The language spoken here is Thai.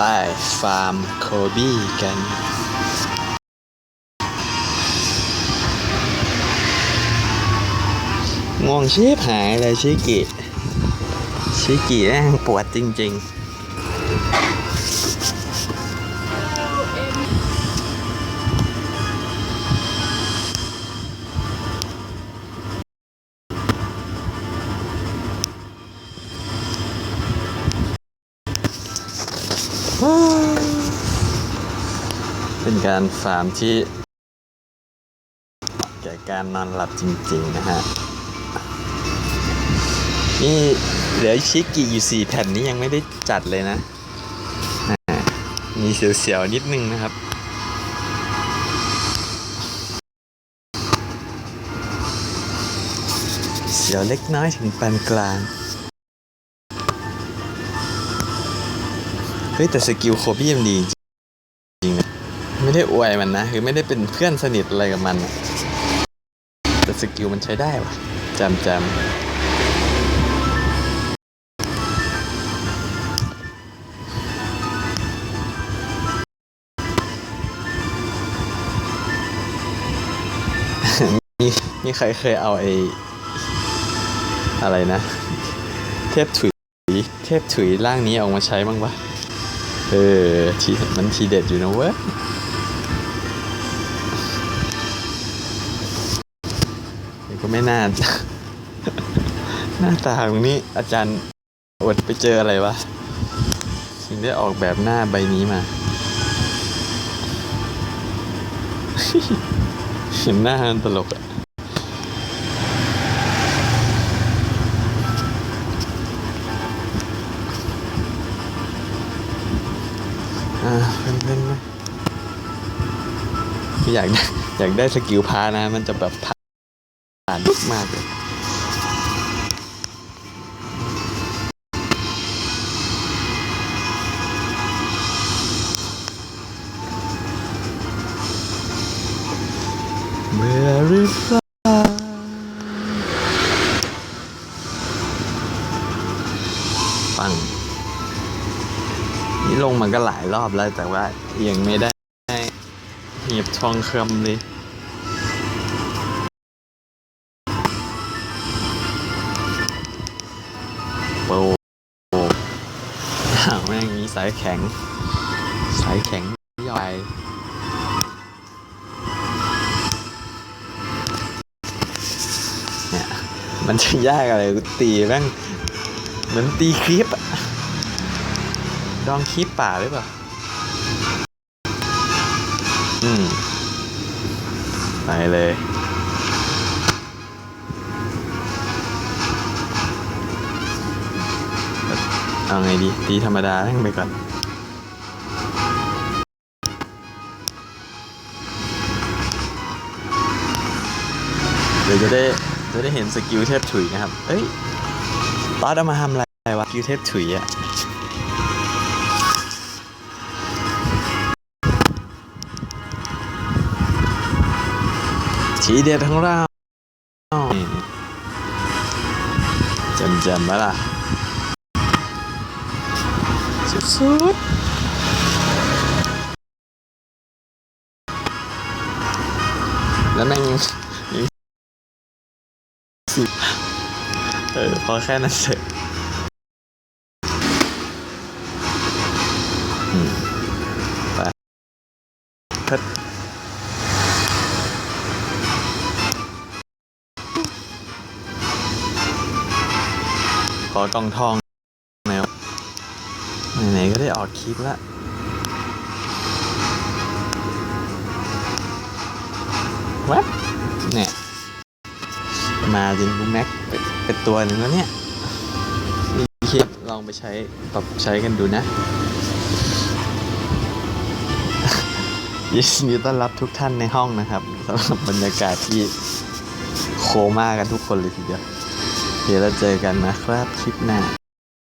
ไปฟาร์มโคบี้กัน ง่วงชีพหายเลยชิกิ ชิกิแม่งปวดจริง ๆ เป็นการฟาร์มที่แก่การนอนหลับจริงๆนะฮะ นี่เหลือชิกิอยู่สี่แผ่นนี้ยังไม่ได้จัดเลยนะอ่ามีเสียวๆ นิดนึงนะครับเสียวเล็กน้อยถึงปานกลาง เฮ้ยแต่สกิลโคบี้มันดีจริงๆนะไม่ได้อวยมันนะ คือไม่ได้เป็นเพื่อนสนิทอะไรกับมัน แต่สกิลมันใช้ได้วะจำจำมีมีใครเคยเอาไอ้อะไรนะ เทพถุย เทพถุยร่างนี้ออกมาใช้บ้างปะ เออทีมันทีเด็ดอยู่นะเว้ยก็ไม่น่า หน้าตาตรงนี้อาจารย์อดไปเจออะไรวะถึงได้ออกแบบหน้าใบนี้มา เห็นหน้ามันตลกอะอ่าเพื่อนเพื่อนไหม อยากอยากได้สกิลพานะ มันจะแบบผ่านลุกมากเลยเมื่อรือเปล่าฟังนี่ลงมาก็หลายรอบแล้วแต่ว่ายังไม่ได้ หียบทองคำเลยโอ้าแม่งมีสายแข็ง สายแข็งย่อยเนี่ยมันจะยากอะไรตีแม่งเหมือนตีคลิปอะดองคลิปป่าหรือเปล่า อืมไปเลยเอาไงดีตีธรรมดาแม่งไปก่อนเดี๋ยวจะได้จะได้เห็นสกิลเทพถุยนะครับ เอ้ยตอดเอามาทำอะไรวะสกิลเทพถุยอะ ทีเด็ดของเราจำจำมาล่ะ สุดๆแล้วแม่งสิเออ พอแค่นั้นเสร็จอืมไป อกองทองหน่อยวไหนๆก็ได้ออกคลิปละแวบเนี่ย มาจนกูแม็กเป็นเป็นตัวหนึ่งแล้วเนี่ยมีคลิปลองไปใช้ปรับใช้กันดูนะยินดีต้อนรับทุกท่านในห้องนะครับสำหรับบรรยากาศที่โคม่ากันทุกคนเลยทีเดียว เดี๋ยวเราเจอกันนะครับคลิปหน้า